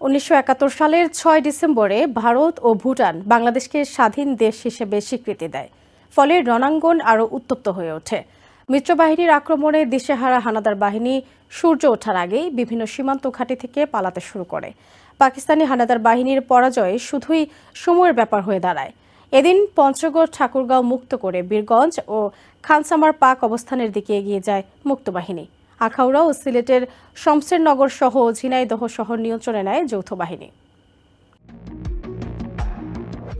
উনিশশো একাত্তর সালের ছয় ডিসেম্বরে ভারত ও ভুটান বাংলাদেশকে স্বাধীন দেশ হিসেবে স্বীকৃতি দেয়। ফলে রণাঙ্গন আরও উত্তপ্ত হয়ে ওঠে। মিত্রবাহিনীর আক্রমণে দিশেহারা হানাদার বাহিনী সূর্য ওঠার আগেই বিভিন্ন সীমান্ত ঘাঁটি থেকে পালাতে শুরু করে। পাকিস্তানি হানাদার বাহিনীর পরাজয় শুধুই সময়ের ব্যাপার হয়ে দাঁড়ায়। এদিন পঞ্চগড়, ঠাকুরগাঁও মুক্ত করে বীরগঞ্জ ও খানসামার পাক অবস্থানের দিকে এগিয়ে যায় মুক্তবাহিনী আখাউড়া ও সিলেটের শমসেরনগর সহ ঝিনাইদহ শহর নিয়ন্ত্রণে নেয় যৌথ বাহিনী।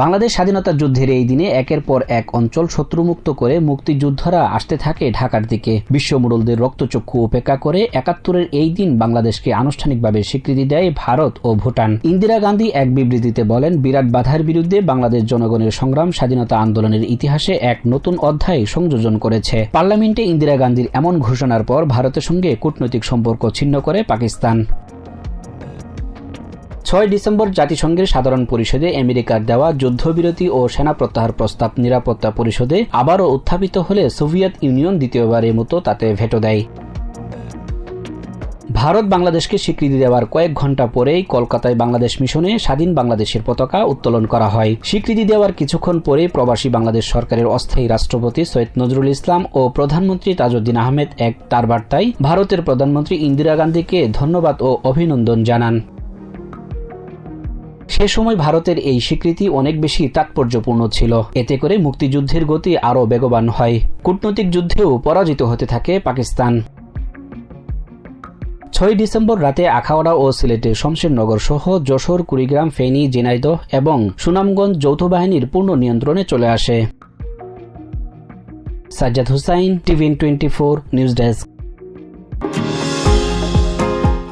বাংলাদেশ স্বাধীনতা যুদ্ধের এই দিনে একের পর এক অঞ্চল শত্রুমুক্ত করে মুক্তিযোদ্ধারা আসতে থাকে ঢাকার দিকে। বিশ্বমুরলদের রক্তচক্ষু উপেক্ষা করে একাত্তরের এই দিন বাংলাদেশকে আনুষ্ঠানিকভাবে স্বীকৃতি দেয় ভারত ও ভুটান। ইন্দিরা গান্ধী এক বিবৃতিতে বলেন, বিরাট বাধার বিরুদ্ধে বাংলাদেশ জনগণের সংগ্রাম, স্বাধীনতা আন্দোলনের ইতিহাসে এক নতুন অধ্যায় সংযোজন করেছে। পার্লামেন্টে ইন্দিরা গান্ধীর এমন ঘোষণার পর ভারতের সঙ্গে কূটনৈতিক সম্পর্ক ছিন্ন করে পাকিস্তান। ছয় ডিসেম্বর জাতিসংঘের সাধারণ পরিষদে আমেরিকার দেওয়া যুদ্ধবিরতি ও সেনা প্রত্যাহার প্রস্তাব নিরাপত্তা পরিষদে আবারও উত্থাপিত হলে সোভিয়েত ইউনিয়ন দ্বিতীয়বারের মতো তাতে ভেটো দেয়। ভারত বাংলাদেশকে স্বীকৃতি দেওয়ার কয়েক ঘণ্টা পরেই কলকাতায় বাংলাদেশ মিশনে স্বাধীন বাংলাদেশের পতাকা উত্তোলন করা হয়। স্বীকৃতি দেওয়ার কিছুক্ষণ পরে প্রবাসী বাংলাদেশ সরকারের অস্থায়ী রাষ্ট্রপতি সৈয়দ নজরুল ইসলাম ও প্রধানমন্ত্রী তাজউদ্দিন আহমেদ এক তার বার্তায় ভারতের প্রধানমন্ত্রী ইন্দিরা গান্ধীকে ধন্যবাদ ও অভিনন্দন জানান। সে সময় ভারতের এই স্বীকৃতি অনেক বেশি তাৎপর্যপূর্ণ ছিল। এতে করে মুক্তিযুদ্ধের গতি আরও বেগবান হয়। কূটনৈতিক যুদ্ধেও পরাজিত হতে থাকে পাকিস্তান। ছয় ডিসেম্বর রাতে আখাউড়া ও সিলেটের শমশেরনগর সহ যশোর, কুড়িগ্রাম, ফেনী জিনাইদহ এবং সুনামগঞ্জ যৌথ বাহিনীর পূর্ণ নিয়ন্ত্রণে চলে আসে। Sajjad Hussain TVN twenty four, news desk.